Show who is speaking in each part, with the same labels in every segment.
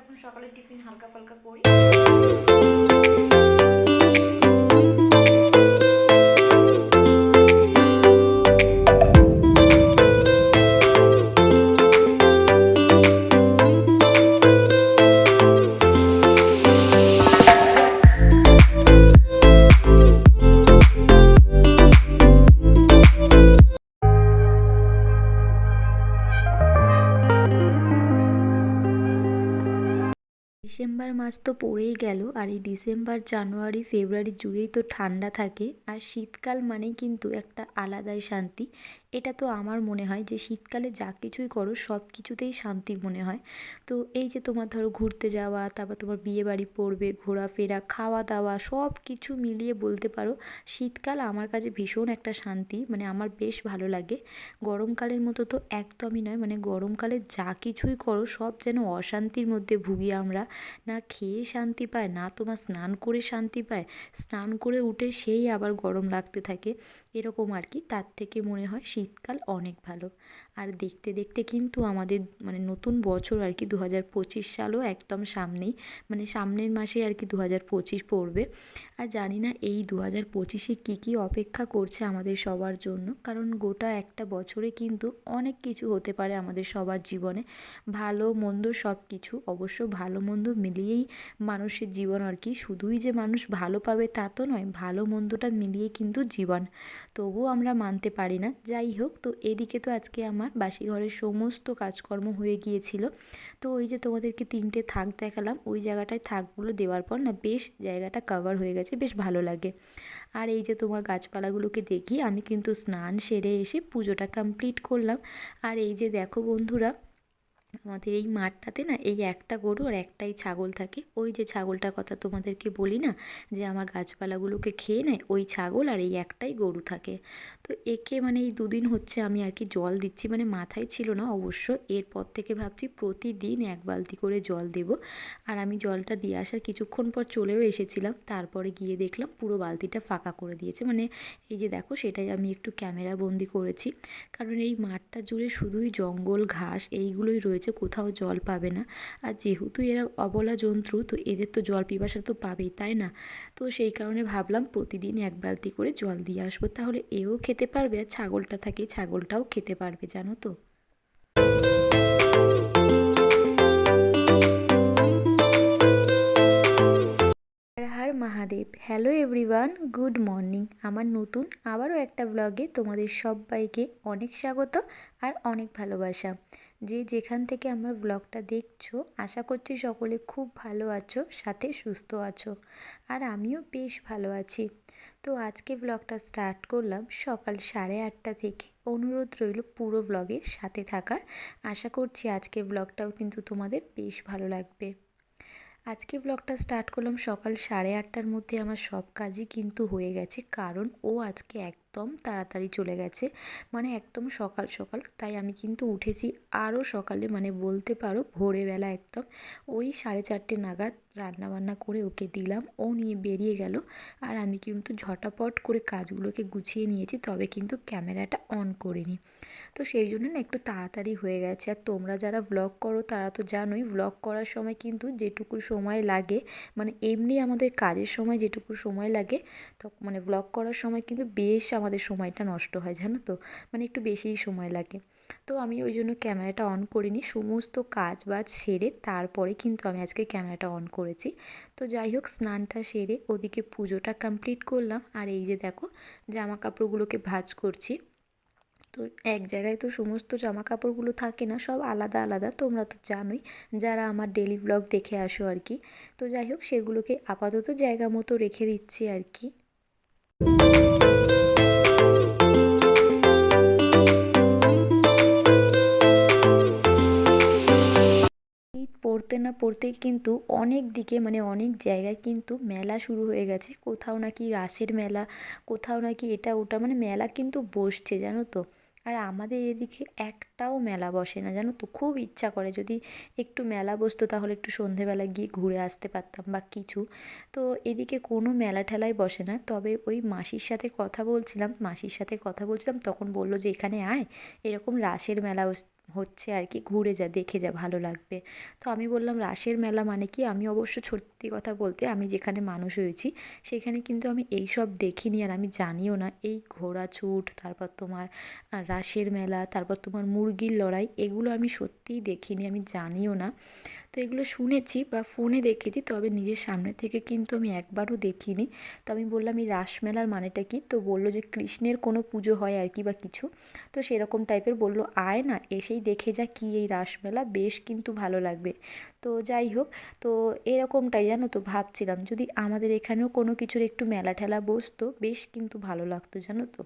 Speaker 1: এখন সকালে টিফিন হালকা ফালকা করি।
Speaker 2: মাস তো পড়েই গেল আর এই ডিসেম্বর, জানুয়ারি, ফেব্রুয়ারি জুড়েই তো ঠান্ডা থাকে। আর শীতকাল মানেই কিন্তু একটা আলাদাই শান্তি। এটা তো আমার মনে হয় যে শীতকালে যা কিছুই করো, সব কিছুতেই শান্তি মনে হয়। তো এই যে তোমার ধরো ঘুরতে যাওয়া, তারপর তোমার বিয়ে বাড়ি পড়বে, ঘোরাফেরা খাওয়া দাওয়া সব কিছু মিলিয়ে বলতে পারো, শীতকাল আমার কাছে ভীষণ একটা শান্তি। মানে আমার বেশ ভালো লাগে। গরমকালের মতো তো একদমই নয়। মানে গরমকালে যা কিছুই করো, সব যেন অশান্তির মধ্যে ভুগি আমরা। না খেয়ে শান্তি পায়, না তোমার স্নান করে শান্তি পায়, স্নান করে উঠে সেই আবার গরম লাগতে থাকে। এরকম আর কি। তার থেকে মনে হয় শীতকাল অনেক ভালো। আর দেখতে দেখতে কিন্তু আমাদের মানে নতুন বছর আর কি দু হাজার পঁচিশ সালও একদম সামনেই। মানে সামনের মাসে আর কি দু হাজার পঁচিশ পড়বে। আর জানি না এই দু হাজার পঁচিশে কী কী অপেক্ষা করছে আমাদের সবার জন্য। কারণ গোটা একটা বছরে কিন্তু অনেক কিছু হতে পারে আমাদের সবার জীবনে। ভালো, মন্দ সব কিছু। অবশ্য ভালো, মন্দ মিলিয়েই মানুষের জীবন আর কি। শুধুই যে মানুষ ভালো পাবে তা তো নয়, ভালো, মন্দটা মিলিয়ে কিন্তু জীবন। তবুও আমরা মানতে পারি না। যাই হোক, তো এদিকে তো আজকে আমার বাসি ঘরের সমস্ত কাজকর্ম হয়ে গিয়েছিল। তো ওই যে তোমাদেরকে তিনটে থাক দেখালাম, ওই জায়গাটায় থাকগুলো দেওয়ার পর না বেশ জায়গাটা কভার হয়ে গেছে, বেশ ভালো লাগে। আর এই যে তোমার গাছপালাগুলোকে দেখি, আমি কিন্তু স্নান সেরে এসে পুজোটা কমপ্লিট করলাম। আর এই যে দেখো বন্ধুরা আমাদের এই মাঠটাতে না এই একটা গরু আর একটাই ছাগল থাকে। ওই যে ছাগলটার কথা তোমাদেরকে বলি না, যে আমার গাছপালাগুলোকে খেয়ে নেয়, ওই ছাগল আর এই একটাই গরু থাকে। তো একে মানে এই দুদিন হচ্ছে আমি আর কি জল দিচ্ছি মানে মাথায় ছিল না অবশ্য, এরপর থেকে ভাবছি প্রতিদিন এক বালতি করে জল দেব। আর আমি জলটা দিয়ে আসার কিছুক্ষণ পর চলেও এসেছিলাম, তারপরে গিয়ে দেখলাম পুরো বালতিটা ফাঁকা করে দিয়েছে। মানে এই যে দেখো, সেটাই আমি একটু ক্যামেরা বন্দি করেছি। কারণ এই মাঠটা জুড়ে শুধুই জঙ্গল, ঘাস, এইগুলোই রয়েছে। কোথাও জল পাবে না। আর যেহেতু এরা অবলা জন্তু, তো এদের তো জল পিপাসা তো পাবেই, তাই না? তো সেই কারণে ভাবলাম প্রতিদিন এক বালতি করে জল দিয়ে আসব, তাহলে এও খেতে পারবে আর ছাগলটা থাকে, ছাগলটাও খেতে পারবে, জানো তো? Mahadev, hello everyone, good morning. আমার নতুন আবারও একটা ব্লগে তোমাদের সবাইকে অনেক স্বাগত আর অনেক ভালোবাসা। যে যেখান থেকে আমার ব্লগটা দেখছ, আশা করছি সকলে খুব ভালো আছো, সাথে সুস্থ আছো, আর আমিও বেশ ভালো আছি। তো আজকে ব্লগটা স্টার্ট করলাম সকাল সাড়ে আটটা থেকে। অনুরোধ রইল পুরো ব্লগের সাথে থাকার। আশা করছি আজকে ব্লগটাও কিন্তু তোমাদের বেশ ভালো লাগবে। আজকে ব্লগটা স্টার্ট করলাম সকাল সাড়ে আটটার মধ্যে আমার সব কাজই কিন্তু হয়ে গেছে, কারণ ও আজকে একদম তাড়াতাড়ি চলে গেছে। মানে একদম সকাল সকাল, তাই আমি কিন্তু উঠেছি আরও সকালে মানে বলতে পারো ভোরবেলা একদম। ওই সাড়ে চারটে নাগাদ রান্নাবান্না করে ওকে দিলাম, ও নিয়ে বেরিয়ে গেল। আর আমি কিন্তু ঝটাপট করে কাজগুলোকে গুছিয়ে নিয়েছি, তবে কিন্তু ক্যামেরাটা অন করিনি। তো সেই জন্য না একটু তাড়াতাড়ি হয়ে গেছে। আর তোমরা যারা ভ্লগ করো, তারা তো জানোই ভ্লগ করার সময় কিন্তু যেটুকু সময় লাগে মানে এমনি আমাদের কাজের সময় যেটুকু সময় লাগে, তো মানে ভ্লগ করার সময় কিন্তু বেশ আমাদের সময়টা নষ্ট হয়, জানো তো? মানে একটু বেশিই সময় লাগে। তো আমি ওই জন্য ক্যামেরাটা অন করিনি, সমস্ত কাজ বাজ সেরে তারপরে কিন্তু আমি আজকে ক্যামেরাটা অন করেছি। তো যাই হোক, স্নানটা সেরে ওদিকে পুজোটা কমপ্লিট করলাম। আর এই যে দেখো, জামা কাপড়গুলোকে ভাজ করছি। তো এক জায়গায় তো সমস্ত জামা কাপড়গুলো থাকে না, সব আলাদা আলাদা, তোমরা তো জানোই, যারা আমার ডেলি ব্লগ দেখে আসো আর কি। তো যাই হোক, সেগুলোকে আপাতত জায়গা মতো রেখে দিচ্ছি আর কি। পড়তে না পড়তে কিন্তু অনেক দিকে মানে অনেক জায়গায় কিন্তু মেলা শুরু হয়ে গেছে। কোথাও নাকি রাসের মেলা, কোথাও নাকি এটা ওটা মানে মেলা কিন্তু বসছে, জানো তো। আর আমাদের এদিকে একটাও মেলা বসে না, জানো তো? খুব ইচ্ছা করে যদি একটু মেলা বসতো তাহলে একটু সন্ধেবেলা গিয়ে ঘুরে আসতে পারতাম বা কিছু। তো এদিকে কোনো মেলা ঠেলাই বসে না, তবে ওই মাসির সাথে কথা বলছিলাম, মাসির সাথে কথা বলছিলাম, তখন বলল যে, এখানে আয়, এরকম রাসের মেলা হচ্ছে আর কি, ঘুরে যা, দেখে যা, ভালো লাগবে। তো আমি বললাম, রাসের মেলা মানে কি? আমি অবশ্য সত্যি কথা বলতে আমি যেখানে মানুষ হয়েছি, সেখানে কিন্তু আমি এই সব দেখিনি আর আমি জানিও না। এই ঘোড়া ছুট তারপর তোমার রাসের মেলা, তারপর তোমার মুরগির লড়াই, এগুলো আমি সত্যিই দেখিনি, আমি জানিও না। তো এগুলো শুনেছি বা ফোনে দেখেছি, তবে নিজের সামনে থেকে কিন্তু আমি একবারও দেখিনি। তো আমি বললাম, এই রাসমেলার মানেটা কি? তো বলল যে, কৃষ্ণের কোনো পুজো হয় আর কি বা কিছু? তো সেরকম টাইপের বলল, আয় না, এসেই দেখে যা কি এই রাসমেলা, বেশ কিন্তু ভালো লাগবে। তো যাই হোক, তো এরকমটাই জানো তো ভাবছিলাম, যদি আমাদের এখানেও কোনো কিছুর একটু মেলা ঠেলা বসতো, বেশ কিন্তু ভালো লাগতো জানো তো।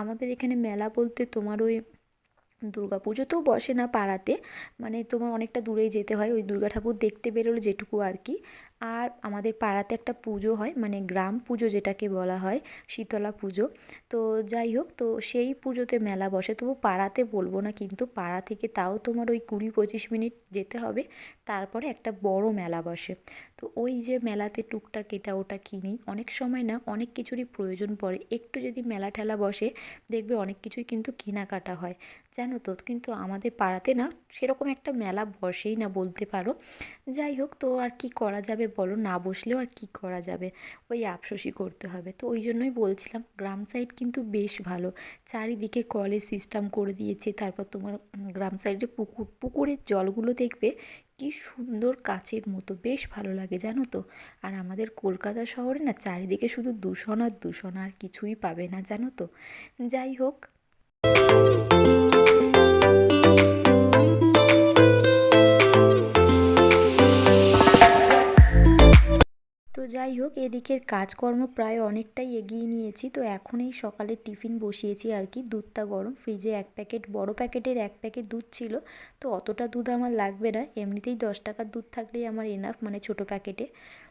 Speaker 2: আমাদের এখানে মেলা বলতে তোমার ওই দুর্গা পুজোতেও বসে না পাড়াতে। মানে তোমার অনেকটা দূরেই যেতে হয়। ওই দুর্গা ঠাকুর দেখতে বেরোলো যেটুকু আর কি। আর আমাদের পাড়াতে একটা পুজো হয় মানে গ্রাম পুজো যেটাকে বলা হয়, শীতলা পুজো। তো যাই হোক, তো সেই পুজোতে মেলা বসে। তবু পাড়াতে বলব না, কিন্তু পাড়া থেকে তাও তোমার ওই কুড়ি পঁচিশ মিনিট যেতে হবে। তারপরে একটা বড় মেলা বসে। তো ওই যে মেলাতে টুকটাক এটা ওটা কিনি। অনেক সময় না, অনেক কিছুরই প্রয়োজন পড়ে। একটু যদি মেলা ঠেলা বসে, দেখবে অনেক কিছুই কিন্তু কেনাকাটা হয়। জানো তো, কিন্তু আমাদের পাড়াতে না, সেরকম একটা মেলা বসেই না বলতে পারো। যাই হোক, তো আর কি করা যাবে বলো, না বসলেও আর কি করা যাবে? ওই আফসোসই করতে হবে। তো ওই জন্যই বলছিলাম, গ্রাম সাইড কিন্তু বেশ ভালো। চারিদিকে কলের সিস্টেম করে দিয়েছে, তারপর তোমার গ্রাম সাইডে পুকুর, পুকুরের জলগুলো দেখবে কি সুন্দর কাচের মতো, বেশ ভালো লাগে, জানো তো? আর আমাদের কলকাতা শহরে না চারিদিকে শুধু দূষণ আর দূষণ, আর কিছুই পাবে না, জানো তো? যাই হোক। যাই হোক, এদিকের কাজকর্ম প্রায় অনেকটাই এগিয়ে নিয়েছি। তো এখন এই সকালে টিফিন বসিয়েছি আর কি। দুধটা গরম, ফ্রিজে এক প্যাকেট, বড় প্যাকেটের এক প্যাকেট দুধ ছিল। তো অতটা দুধ আমার লাগবে না। এমনিতেই দশ টাকার দুধ থাকলেই আমার এনাফ মানে ছোট প্যাকেটে।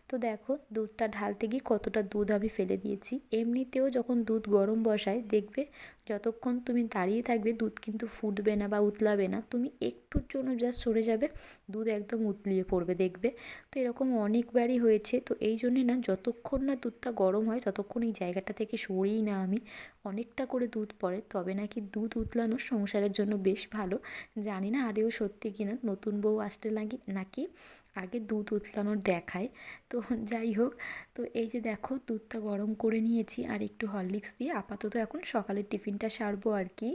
Speaker 2: তো দেখো দুধটা ঢালতে গিয়ে কতটা দুধ আমি ফেলে দিয়েছি। এমনিতেও যখন দুধ গরম বসায়, দেখবে যতক্ষণ তুমি দাঁড়িয়ে থাকবে দুধ কিন্তু ফুটবে না বা উতলাবে না, তুমি একটুর জন্য জাস্ট সরে যাবে, দুধ একদম উতলিয়ে পড়বে দেখবে। তো এরকম অনেকবারই হয়েছে, তো এই জন্যে না যতক্ষণ না দুধটা গরম হয়, ততক্ষণ এই জায়গাটা থেকে সরিই না আমি। অনেকটা করে দুধ পড়ে, তবে নাকি দুধ উতলানো সংসারের জন্য বেশ ভালো। জানি না আদেও সত্যি কিনা, নতুন বউ আসলে নাকি নাকি আগে দুধ উতলানোর দেখায়। তো যাই হোক, তো এই যে দেখো দুধটা গরম করে নিয়েছি আর একটু হরলিক্স দিয়ে আপাতত এখন সকালের টিফিনটা সারবো আর কি।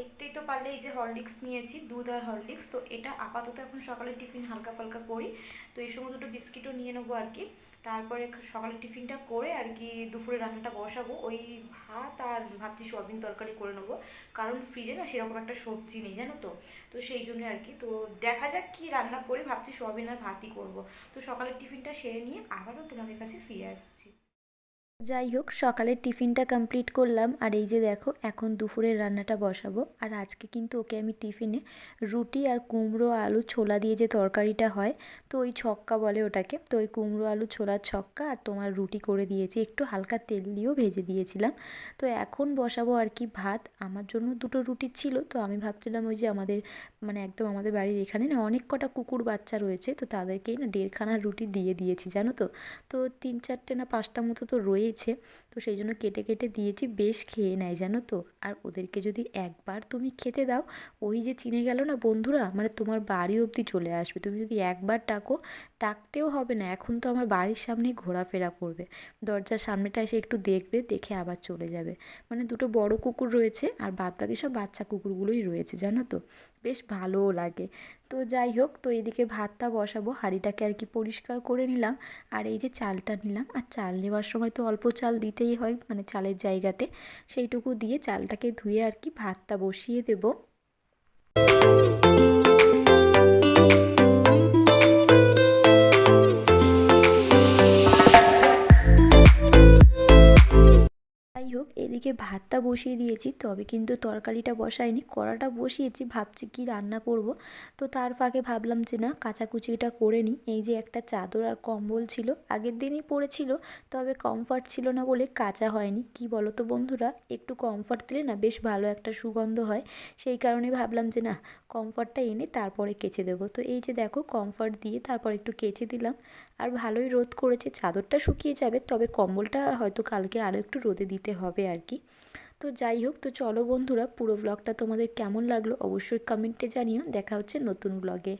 Speaker 1: দেখতেই তো পারলে এই যে হরলিক্স নিয়েছি, দুধ আর হরলিক্স তো এটা আপাতত এখন সকালের টিফিন হালকা ফালকা করি। তো এই সময় দুটো বিস্কিটও নিয়ে নেব আর কি। তারপরে সকালের টিফিনটা করে আর কি দুপুরে রান্নাটা বসাবো। ওই ভাত আর ভাবছি সোয়াবিন তরকারি করে নেব। কারণ ফ্রিজে না সেরকম একটা সবজি নেই, জানো তো? তো সেই জন্য আর কি। তো দেখা যাক কি রান্না করে, ভাবছি সোয়াবিন আর ভাতই করব। তো সকালের টিফিনটা সেরে নিয়ে আবারও তোমাদের কাছে ফিরে আসছি।
Speaker 2: যাই হোক, সকালের টিফিনটা কমপ্লিট করলাম। আর এই যে দেখো, এখন দুপুরের রান্নাটা বসাবো। আর আজকে কিন্তু ওকে আমি টিফিনে রুটি আর কুমড়ো আলু ছোলা দিয়ে যে তরকারিটা হয়, তো ওই ছক্কা বলে ওটাকে। তো ওই কুমড়ো আলু ছোলার ছক্কা আর তোমার রুটি করে দিয়েছি। একটু হালকা তেল দিয়েও ভেজে দিয়েছিলাম। তো এখন বসাবো আর কি ভাত। আমার জন্য দুটো রুটি ছিল, তো আমি ভাবছিলাম ওই যে আমাদের মানে একদম আমাদের বাড়ির এখানে না অনেক কটা কুকুর বাচ্চা রয়েছে, তো তাদেরকেই না দেড়খানা রুটি দিয়ে দিয়েছি, জানো তো? তো তিন চারটে না পাঁচটা মতো তো রয়েছে তো সেই জন্য কেটে কেটে দিয়েছি, বেশ খেয়ে নেয় জানো তো। আর ওদেরকে যদি একবার তুমি খেতে দাও, ওই যে চিনে গেল না বন্ধুরা মানে তোমার বাড়ি অবধি চলে আসবে। তুমি যদি একবার ডাকো, ডাকতেও হবে না, এখন তো আমার বাড়ির সামনেই ঘোরাফেরা করবে। দরজার সামনেটা এসে একটু দেখবে, দেখে আবার চলে যাবে। মানে দুটো বড় কুকুর রয়েছে, আর বাদ বাকি সব বাচ্চা কুকুরগুলোই রয়েছে, জানো তো। বেশ ভালোও লাগে। তো যাই হোক, তো এদিকে ভাতটা বসাবো। হাঁড়িটাকে আর কি পরিষ্কার করে নিলাম। আর এই যে চালটা নিলাম। আর চাল নেওয়ার সময় তো অল্প চাল দিতেই হয় মানে চালের জায়গাতে। সেইটুকু দিয়ে চালটাকে ধুয়ে আর কি ভাতটা বসিয়ে দেবো। হোক এদিকে ভাতটা বসিয়ে দিয়েছি, তবে কিন্তু তরকারিটা বসাইনি কড়াটা বসিয়েছি, ভাবছি কি রান্না করব। তো তার ফাঁকে ভাবলাম যে না, কাচাকুচিটা করে নিই। এই যে একটা চাদর আর কম্বল ছিল, আগের দিনই পড়েছিল, তবে কমফর্ট ছিল না বলে কাচা হয়নি। কি বলো তো বন্ধুরা, একটু কমফর্ট দিলে না বেশ ভালো একটা সুগন্ধ হয়। সেই কারণে ভাবলাম যে না, কমফর্টটা এনে তারপরে কেচে দেবো। তো এই যে দেখো, কমফর্ট দিয়ে তারপর একটু কেচে দিলাম। আর ভালোই রোদ করেছে, চাদরটা শুকিয়ে যাবে, তবে কম্বলটা হয়তো কালকে আরও একটু রোদে দিতে হবে আর কি। তো যাই হোক, তো চলো বন্ধুরা, পুরো ব্লগটা তোমাদের কেমন লাগল অবশ্যই কমেন্টে জানিও। দেখা হচ্ছে নতুন ব্লগে